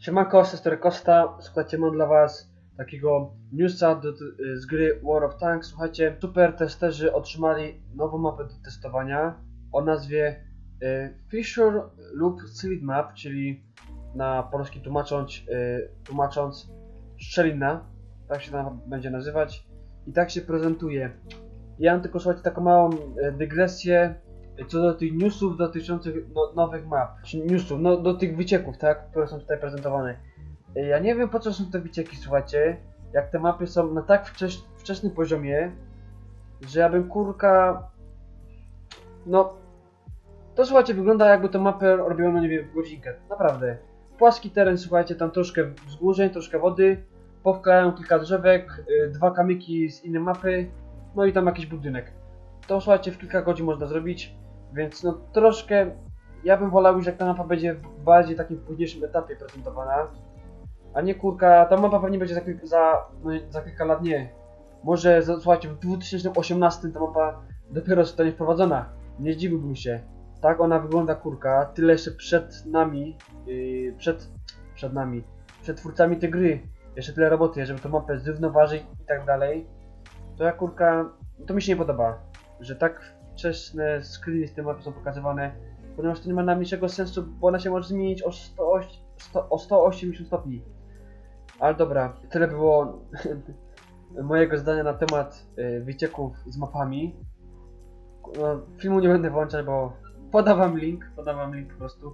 Siemanko, Sester Costa. Słuchajcie, mam dla was takiego newsa do, z gry War of Tanks. Słuchajcie, super testerzy otrzymali nową mapę do testowania o nazwie y, Fissure lub Slid Map, czyli na polski tłumacząc, y, tłumacząc szczelina, tak się będzie nazywać i tak się prezentuje. Ja mam tylko, słuchajcie, taką małą y, dygresję co do tych newsów dotyczących no, nowych map, newsów, no do tych wycieków, tak, które są tutaj prezentowane. Y, Ja nie wiem po co są te wycieki, słuchajcie, jak te mapy są na tak wcześ, wczesnym poziomie, że ja bym kurka, no, to słuchajcie, wygląda jakby tą mapę robiono, nie wiem, w godzinkę, naprawdę. Płaski teren, słuchajcie, tam troszkę wzgórzeń, troszkę wody, powklejają kilka drzewek, y, dwa kamyki z innej mapy, no i tam jakiś budynek. To słuchajcie, w kilka godzin można zrobić, więc no troszkę, ja bym wolał jak ta mapa będzie w bardziej takim późniejszym etapie prezentowana, a nie kurka, ta mapa pewnie będzie za, kilka- za, no, za kilka lat, nie. Może, słuchajcie, w 2018 ta mapa dopiero zostanie wprowadzona. Nie zdziwiłbym się. Tak ona wygląda kurka, tyle jeszcze przed nami, yy, przed, przed nami, przed twórcami tej gry. Jeszcze tyle roboty, żeby tą mapę zrównoważyć i tak dalej. To ja kurka, to mi się nie podoba, że tak wczesne screeny z tej mapy są pokazywane, ponieważ to nie ma najmniejszego sensu, bo ona się może zmienić o, 108, 100, o 180 stopni. Ale dobra, tyle było mojego zdania na temat y, wycieków z mapami. No, filmu nie będę włączać, bo podawam link, podawam link po prostu.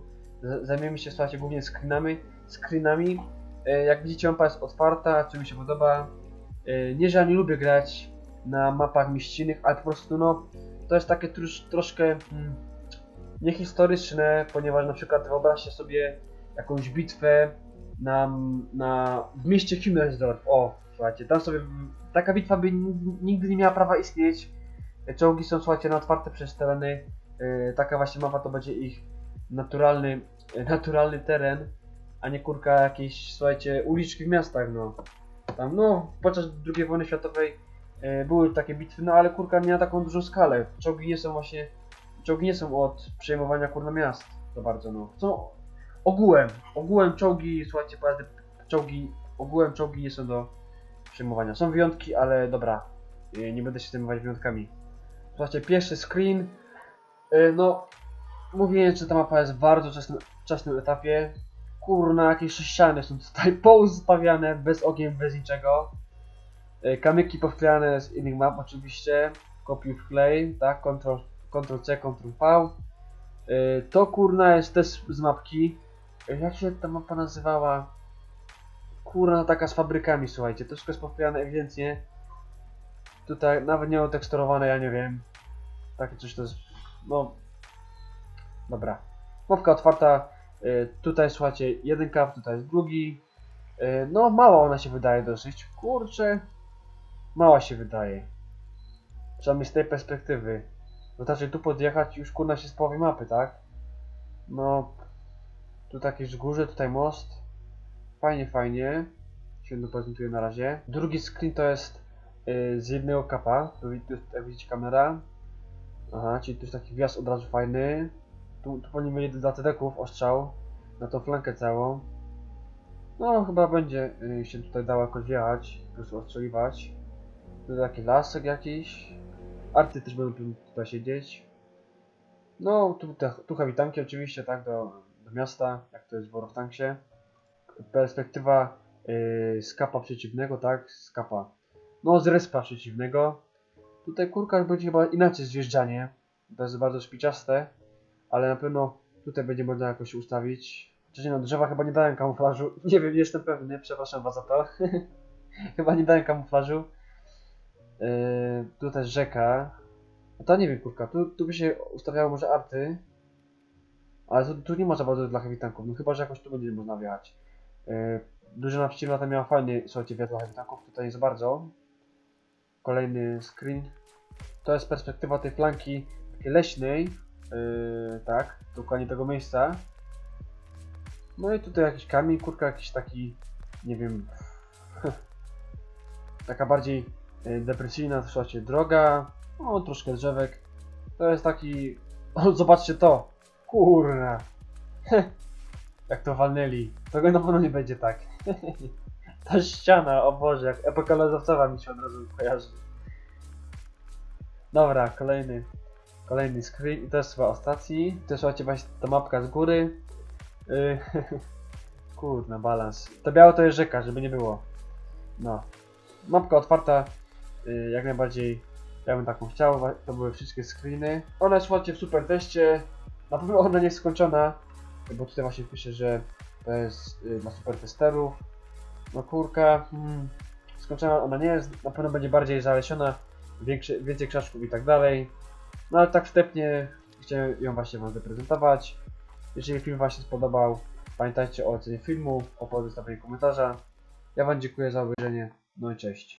Zajmiemy się, słuchajcie, głównie screenami. screenami. Y, Jak widzicie, mapa jest otwarta, co mi się podoba. Y, Nie, że ja nie lubię grać na mapach mieścinnych, ale po prostu no, to jest takie trosz, troszkę mm, niehistoryczne, ponieważ na przykład wyobraźcie sobie jakąś bitwę na, na, w mieście Himmelsdorf. O, słuchajcie, tam sobie taka bitwa by nigdy nie miała prawa istnieć. Czołgi są, słuchajcie, na otwarte przez tereny. Yy, taka właśnie mapa to będzie ich naturalny, naturalny teren, a nie kurka jakieś, słuchajcie, uliczki w miastach, no. Tam, no, podczas II wojny światowej były takie bitwy, no ale kurka nie na taką dużą skalę. Czołgi nie są właśnie, czołgi nie są od przejmowania kurna miast za bardzo, no. Są ogółem, ogółem czołgi, słuchajcie, pojazdy, czołgi, ogółem czołgi nie są do przejmowania. Są wyjątki, ale dobra, yy, nie będę się zajmować wyjątkami. Słuchajcie, pierwszy screen, yy, no, mówiłem, że ta mapa jest w bardzo wczesnym, wczesnym etapie. Kurna, jakieś ściany są tutaj poustawiane, bez ogiem, bez niczego. Yy, Kamyki powklejane z innych map oczywiście, kopiuj wklej, tak, Ctrl, Ctrl C, Ctrl V. Yy, To kurna jest też z mapki. Yy, Jak się ta mapa nazywała? Kurna, taka z fabrykami, słuchajcie. To wszystko jest powklejane ewidentnie. Tutaj nawet nie oteksturowane, ja nie wiem. Takie coś to jest. No. Dobra. Mapka otwarta. Tutaj słuchajcie, jeden kaw, tutaj jest drugi. No, mała ona się wydaje dosyć. Kurczę. Mała się wydaje. Przynajmniej z tej perspektywy. Wystarczy tu podjechać już kurna się z połowy mapy, tak? No. Tu takie wzgórze, tutaj most. Fajnie, fajnie. Się to na razie. Drugi screen to jest yy, z jednego kapa. Tu, tu jak widzicie kamera. Aha, czyli tu jest taki wjazd od razu fajny. Tu, tu powinien mieć dla tedeków ostrzał. Na tą flankę całą. No, chyba będzie yy, się tutaj dało jakoś wjechać. Po prostu ostrzeliwać. Tu taki lasek jakiś. Arty też będą tu- tutaj siedzieć. No, tu, te, tu oczywiście, tak, do, do miasta, jak to jest w War of Tanksie. Perspektywa yy, z kapa przeciwnego, tak, z kapa, no z respa przeciwnego. Tutaj kurka będzie chyba inaczej zjeżdżanie, to jest bardzo szpiciaste, ale na pewno tutaj będzie można jakoś ustawić. Wcześniej na drzewa chyba nie dałem kamuflażu, nie wiem, nie jestem pewny, przepraszam was za to. chyba nie dałem kamuflażu. Yy, tu też rzeka. No to nie wiem, kurka, tu, tu by się ustawiało może arty. Ale tu, tu nie ma za bardzo dla heavy tanków, no chyba, że jakoś tu będzie można wjechać. Yy, Drużyna przeciwna tam miała fajny, słuchajcie, wjazd dla heavy tanków, tutaj za bardzo. Kolejny screen. To jest perspektywa tej flanki takiej leśnej. Yy, tak, dokładnie tego miejsca. No i tutaj jakiś kamień, kurka, jakiś taki, nie wiem, taka bardziej y, depresyjna, słuchajcie, droga, no troszkę drzewek. To jest taki, o, zobaczcie to, kurna. jak to walnęli. Tego na pewno nie będzie tak. Ta ściana, o Boże, jak epoka lodowcowa mi się od razu kojarzy. Dobra, kolejny. Kolejny screen i to jest chyba ostatni. To słuchajcie właśnie ta mapka z góry. Yy, Kurna, balans. To białe to jest rzeka, żeby nie było. No. Mapka otwarta. Yy, jak najbardziej ja bym taką chciał. To były wszystkie screeny. Ona jest słuchajcie w super teście. Na pewno ona nie jest skończona. Bo tutaj właśnie pisze, że to jest dla super testerów. No kurka. Hmm. Skończona ona nie jest. Na pewno będzie bardziej zalesiona. Większy, więcej krzaczków i tak dalej. No ale tak wstępnie chciałem ją właśnie Wam zaprezentować. Jeżeli film Wam się spodobał, pamiętajcie o ocenie filmu, o pozostawieniu komentarza. Ja Wam dziękuję za obejrzenie. No i cześć.